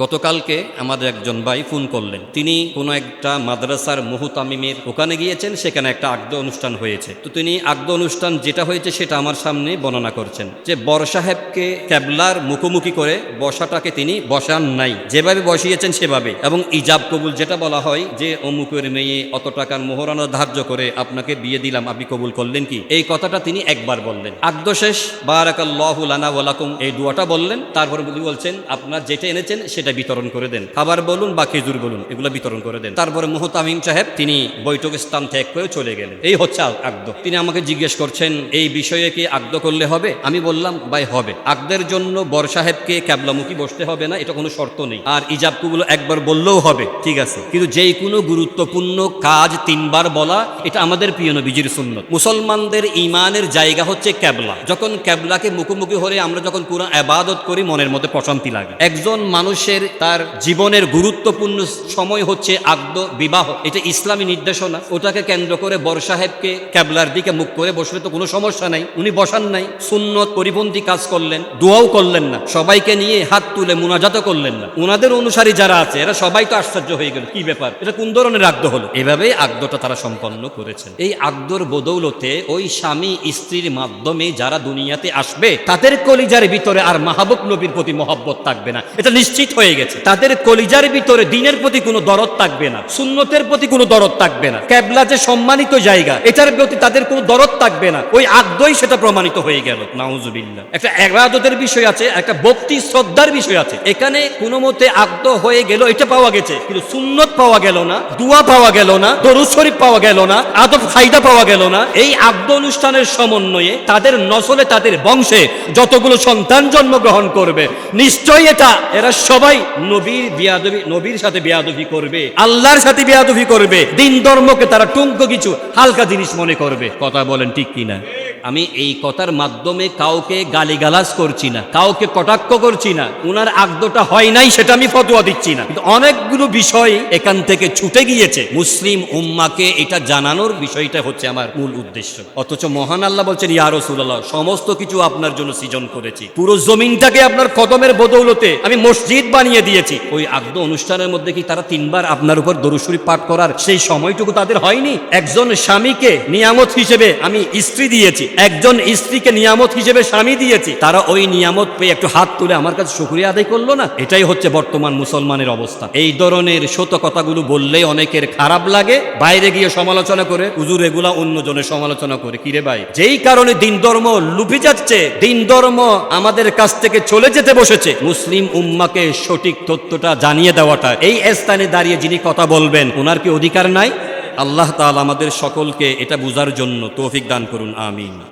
গতকালকে আমাদের একজন ভাই ফোন করলেন। তিনি কোনো একটা মাদ্রাসার মুহুতামিমের ওখানে গিয়েছেন, সেখানে একটা আগ্দ অনুষ্ঠান হয়েছে। তো তিনি আগ্দ অনুষ্ঠান যেটা হয়েছে সেটা আমার সামনে বর্ণনা করছেন যে, বর সাহেবকে ক্যাবলার মুখোমুখি করে বসাটাকে তিনি বসান নাই। যেভাবে বসিয়েছেন সেভাবে। এবং ইজাব কবুল যেটা বলা হয় যে, অমুকের মেয়ে অত টাকার মোহরানা ধার্য করে আপনাকে বিয়ে দিলাম, আপনি কবুল করলেন কি? এই কথাটা তিনি একবার বললেন। আগ্দ শেষ, বারাকাল্লাহু লানা ওয়ালাকুম এই দুয়াটা বললেন। তারপরে বলছেন, আপনার যেটা এনেছেন সেটা বিতরণ করে দেন। খাবার বলুন বা খেজুর বলুন, এগুলো বিতরণ করে দেন। তারপরে মোহতামিম সাহেব তিনি বৈঠক স্থান ত্যাগ করে চলে গেলেন। এই হচ্ছে আগদ। তিনি আমাকে জিজ্ঞেস করছেন, এই বিষয়ে কি আগদ করলে হবে? আমি বললাম, ভাই, হবে। আগদের জন্য বর সাহেবকে ক্যাবলামুখী বসতে হবে না, এটা কোনো শর্ত নেই। আর ইজাব কুগুলো একবার বললেও হবে, ঠিক আছে। কিন্তু যেই কোনো গুরুত্বপূর্ণ কাজ তিনবার বলা, এটা আমাদের প্রিয় নবীজির সুন্নত। মুসলমানদের ইমানের জায়গা হচ্ছে ক্যাবলা। যখন ক্যাবলাকে মুখোমুখি হলে আমরা যখন পুরো আবাদত করি, মনের মধ্যে প্রশান্তি লাগে। একজন মানুষের তার জীবনের গুরুত্বপূর্ণ সময় হচ্ছে আগদ বিবাহ। এটা ইসলামী নির্দেশনা। ওটাকে কেন্দ্র করে বর সাহেবকে ক্যাবলার দিকে মুখ করে বসলে তো কোনো সমস্যা নাই। উনি বসান নাই। সুন্নত পরিপন্থী কাজ করলেন, দোয়াও করলেন না। সবাইকে নিয়ে হাত তুলে মুনাজাতও করলেন না। ওনাদের অনুসারী যারা আছে, এরা সবাই তো আশ্চর্য হয়ে গেল। কি ব্যাপার? এটা কোন ধরনের আগদ হলো? এভাবেই আগদটা তারা সম্পন্ন করেছেন। এই আগদর বদৌলতে ওই স্বামী স্ত্রীর মাধ্যমে যারা দুনিয়াতে আসবে, তাদের কলিজার ভিতরে আর মাহবুব নবীর প্রতি মহব্বত থাকবে না। এটা নিশ্চিত হয়ে গেছে। তাদের কলিজার ভিতরে দিনের প্রতি কোনো দরদ থাকবে না, সুন্নতের প্রতি কোনো দরদ থাকবে না। ক্যাবলা যে সম্মানিত জায়গা, এটার প্রতি তাদের কোনো দরদ থাকবে না। ওই আগদই সেটা প্রমাণিত হয়ে গেল। নাউজুবিল্লাহ। একটা এগাদতের বিষয় আছে, একটা ভক্তি, শ্রদ্ধার বিষয় আছে। এখানে কোনো মতে আগদ হয়ে গেল, এটা পাওয়া গেছে। কিন্তু সুন্নত পাওয়া গেল না, দুয়া পাওয়া গেল না, দরুদ শরীফ পাওয়া গেল না, আদব ফায়দা পাওয়া গেল না। এই আগদ অনুষ্ঠানের সমন্বয়ে তাদের নসলে তাদের বংশে যতগুলো সন্তান জন্মগ্রহণ করবে, নিশ্চয়ই এটা, এরা সবাই নবীর বিয়াদবি, নবীর সাথে বিয়াদবি করবে, আল্লাহর সাথে বিয়াদবি করবে, দিন ধর্মকে তারা টুঙ্কো কিছু, হালকা জিনিস মনে করবে। কথা বলেন ঠিক কিনা? আমি এই কথার মাধ্যমে কাউকে গালিগালাজ করছি না, কাউকে কটাক্ষ করছি না, উনার আগদটা হয় নাই সেটা আমি ফতোয়া দিচ্ছি না। কিন্তু অনেকগুলো বিষয় এখান থেকে ছুটে গিয়েছে। মুসলিম উম্মাকে এটা জানানোর বিষয়টা হচ্ছে আমার মূল উদ্দেশ্য। অথচ মহান আল্লাহ বলছেন, ইয়া রাসূলুল্লাহ, সমস্ত কিছু আপনার জন্য সৃজন করেছি। পুরো জমিনটাকে আপনার কদমের বদৌলতে আমি মসজিদ বানিয়ে দিয়েছি। ওই আগদ অনুষ্ঠানের মধ্যে কি তারা তিনবার আপনার উপর দরুশরী পাঠ করার সেই সময়টুকু তাদের হয়নি? একজন স্বামীকে নিয়ামত হিসেবে আমি স্ত্রী দিয়েছি। একজন স্ত্রীকে নিয়ামত হিসেবে স্বামী দিয়েছি, তারা ওই নিয়ামত পেয়ে একটু হাত তুলে আমার কাছে শুক্রিয়া আদায় করল না? এটাই হচ্ছে বর্তমান মুসলমানের অবস্থা। এই ধরনের সত কথাগুলো বললে অনেকের খারাপ লাগে, বাইরে গিয়ে সমালোচনা করে, হুজুর এগুলা অন্যজনের সমালোচনা করে। কিরে ভাই? যেই কারণে দিন ধর্ম লুপি যাচ্ছে, দিন ধর্ম আমাদের কাছ থেকে চলে যেতে বসেছে। মুসলিম উম্মাকে সঠিক তথ্যটা জানিয়ে দেওয়াটা। এই স্থানে দাঁড়িয়ে যিনি কথা বলবেন, ওনার কি অধিকার নাই? আল্লাহ তাআলা আমাদের সকলকে এটা বুঝার জন্য তৌফিক দান করুন, আমিন।